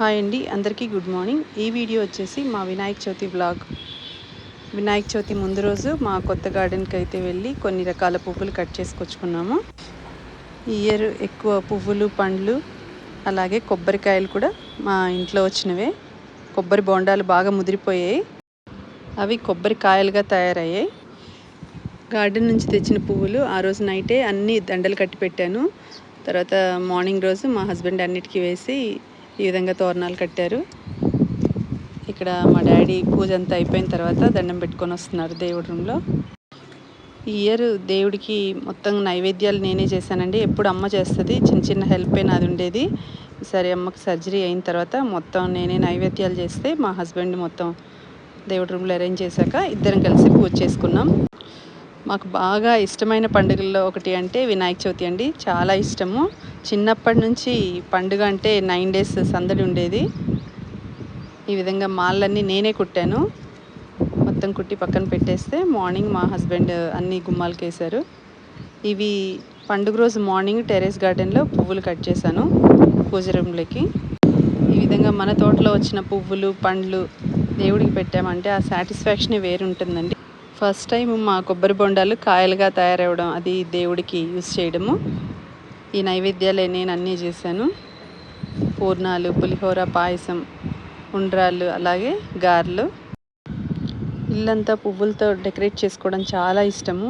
Hi అండి అందరికీ good morning. ఈ వీడియో వచ్చేసి మా వినాయక చవితి బ్లాగ్. వినాయక చవితి ముందు రోజు మా కొత్త గార్డెన్కి అయితే వెళ్ళి కొన్ని రకాల పువ్వులు కట్ చేసుకొచ్చుకున్నాము. ఈ ఇయర్ ఎక్కువ పువ్వులు పండ్లు అలాగే కొబ్బరికాయలు కూడా మా ఇంట్లో వచ్చినవే. కొబ్బరి బొండాలు బాగా ముదిరిపోయాయి. అవి కొబ్బరికాయలుగా తయారయ్యాయి. గార్డెన్ నుంచి తెచ్చిన పువ్వులు ఆ రోజు నైటే అన్ని దండలు కట్టి పెట్టాను. తర్వాత మార్నింగ్ రోజు మా హస్బెండ్ అన్నిటికీ వేసి ఈ విధంగా తోరణాలు కట్టారు. ఇక్కడ మా డాడీ పూజ అంతా అయిపోయిన తర్వాత దండం పెట్టుకొని వస్తున్నారు దేవుడి రూమ్లో ఈ ఇయర్ దేవుడికి మొత్తం నైవేద్యాలు నేనే చేశానండి. ఎప్పుడు అమ్మ చేస్తుంది చిన్న చిన్న హెల్ప్ నాది ఉండేది. సరే అమ్మకి సర్జరీ అయిన తర్వాత మొత్తం నేనే నైవేద్యాలు చేస్తే మా హస్బెండ్ మొత్తం దేవుడి రూమ్లో అరేంజ్ చేశాక ఇద్దరం కలిసి పూజ చేసుకున్నాం. మాకు బాగా ఇష్టమైన పండుగల్లో ఒకటి అంటే వినాయక చవితి అండి. చాలా ఇష్టము. చిన్నప్పటి నుంచి పండుగ అంటే నైన్ డేస్ సందడి ఉండేది. ఈ విధంగా మాలన్నీ నేనే కుట్టాను. మొత్తం కుట్టి పక్కన పెట్టేస్తే మార్నింగ్ మా హస్బెండ్ అన్ని గుమ్మాలకి వేశారు ఇవి పండుగ రోజు మార్నింగ్ టెరెస్ గార్డెన్లో పువ్వులు కట్ చేశాను పూజ రూమ్లోకి. ఈ విధంగా మన తోటలో వచ్చిన పువ్వులు పండ్లు దేవుడికి పెట్టామంటే ఆ సాటిస్ఫాక్షనే వేరుంటుందండి. ఫస్ట్ టైం మా కొబ్బరి బొండాలు కాయలుగా తయారవడం అది దేవుడికి యూస్ చేయడము. ఈ నైవేద్యాలే నేను అన్నీ చేశాను. పూర్ణాలు పులిహోర పాయసం ఉండ్రాళ్ళు అలాగే గారెలు. ఇల్లంతా పువ్వులతో డెకరేట్ చేసుకోవడం చాలా ఇష్టము.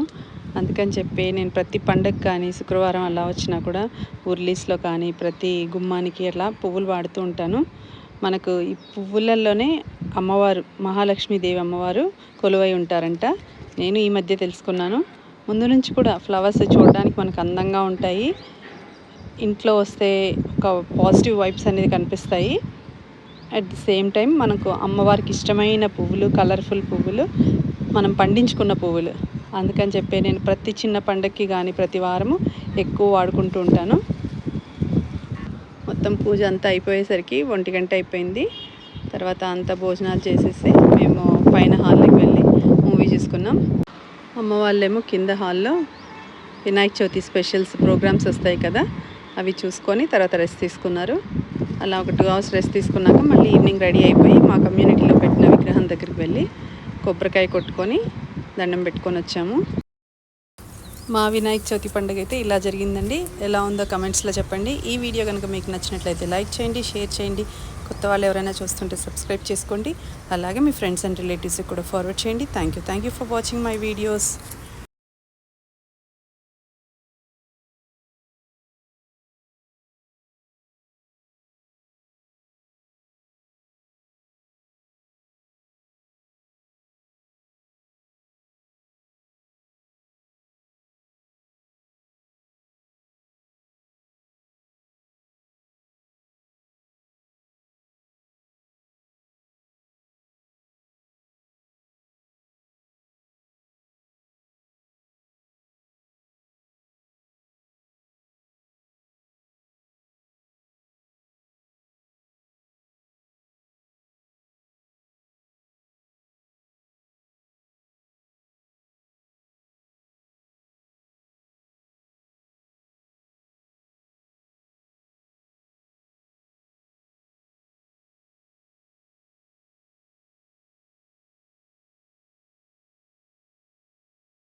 అందుకని చెప్పి నేను ప్రతి పండగ కానీ శుక్రవారం అలా వచ్చినా కూడా ఉర్లీస్లో కానీ ప్రతి గుమ్మానికి అలా పువ్వులు వాడుతూ ఉంటాను. మనకు ఈ పువ్వులలోనే అమ్మవారు మహాలక్ష్మీదేవి అమ్మవారు కొలువై ఉంటారంట. నేను ఈ మధ్య తెలుసుకున్నాను. ముందు నుంచి కూడా ఫ్లవర్స్ చూడడానికి మనకు అందంగా ఉంటాయి. ఇంట్లో వస్తే ఒక పాజిటివ్ వైబ్స్ అనేది కనిపిస్తాయి. అట్ ది సేమ్ టైం మనకు అమ్మవారికి ఇష్టమైన పువ్వులు కలర్ఫుల్ పువ్వులు మనం పండించుకున్న పువ్వులు. అందుకని చెప్పి నేను ప్రతి చిన్న పండగకి కానీ ప్రతి వారము ఎక్కువ వాడుకుంటూ ఉంటాను. మొత్తం పూజ అంతా అయిపోయేసరికి ఒంటి గంట అయిపోయింది. తర్వాత అంతా భోజనాలు చేసేసి మేము పైన హాల్లోకి వెళ్ళి మూవీ చూసుకున్నాం. అమ్మ వాళ్ళేమో కింద హాల్లో వినాయక చవితి స్పెషల్స్ ప్రోగ్రామ్స్ వస్తాయి కదా అవి చూసుకొని తర్వాత రెస్ట్ తీసుకున్నారు. అలా ఒక టూ అవర్స్ రెస్ట్ తీసుకున్నాక మళ్ళీ ఈవినింగ్ రెడీ అయిపోయి మా కమ్యూనిటీలో పెట్టిన విగ్రహం దగ్గరికి వెళ్ళి కొబ్బరికాయ కొట్టుకొని దండం పెట్టుకొని వచ్చాము. మా వినాయక చవితి పండుగ అయితే ఇలా జరిగిందండి. ఎలా ఉందో కమెంట్స్లో చెప్పండి. ఈ వీడియో కనుక మీకు నచ్చినట్లయితే లైక్ చేయండి షేర్ చేయండి. కొత్త వాళ్ళు ఎవరైనా చూస్తుంటే సబ్స్క్రైబ్ చేసుకోండి. అలాగే మీ ఫ్రెండ్స్ అండ్ రిలేటివ్స్కి కూడా ఫార్వర్డ్ చేయండి. Thank you thank you for watching my videos